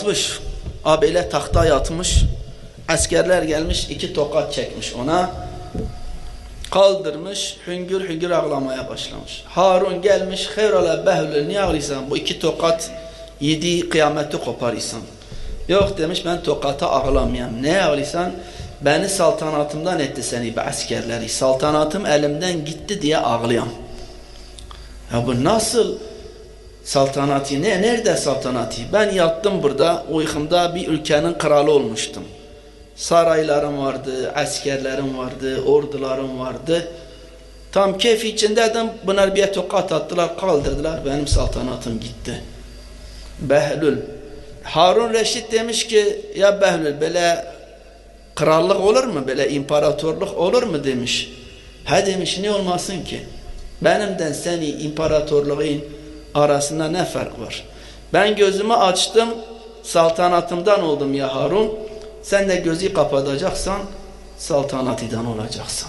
Yatmış, abiyle tahta yatmış. Askerler gelmiş iki tokat çekmiş ona. Kaldırmış, hüngür hüngür ağlamaya başlamış. Harun gelmiş, hayrola Behlül niye ağlıyorsun? Bu iki tokat yedi kıyameti koparıyorsun. Yok demiş ben tokata ağlamayayım. Ne ağlıyorsun? Beni saltanatımdan etti seni be askerleri. Saltanatım elimden gitti diye ağlıyorum. Ya bu nasıl saltanatı? Ne? Nerede saltanatı? Ben yattım burada uykumda bir ülkenin kralı olmuştum. Saraylarım vardı, askerlerim vardı, ordularım vardı. Tam keyif içindeydim. Bunlar bir tokat attılar, kaldırdılar. Benim saltanatım gitti. Behlül. Harun Reşit demiş ki ya Behlül böyle krallık olur mu? Böyle imparatorluk olur mu demiş. Ha demiş ne olmasın ki? Benimden seni imparatorluğun arasında ne fark var? Ben gözümü açtım, saltanatımdan oldum ya Harun. Sen de gözü kapatacaksan saltanatiden olacaksın.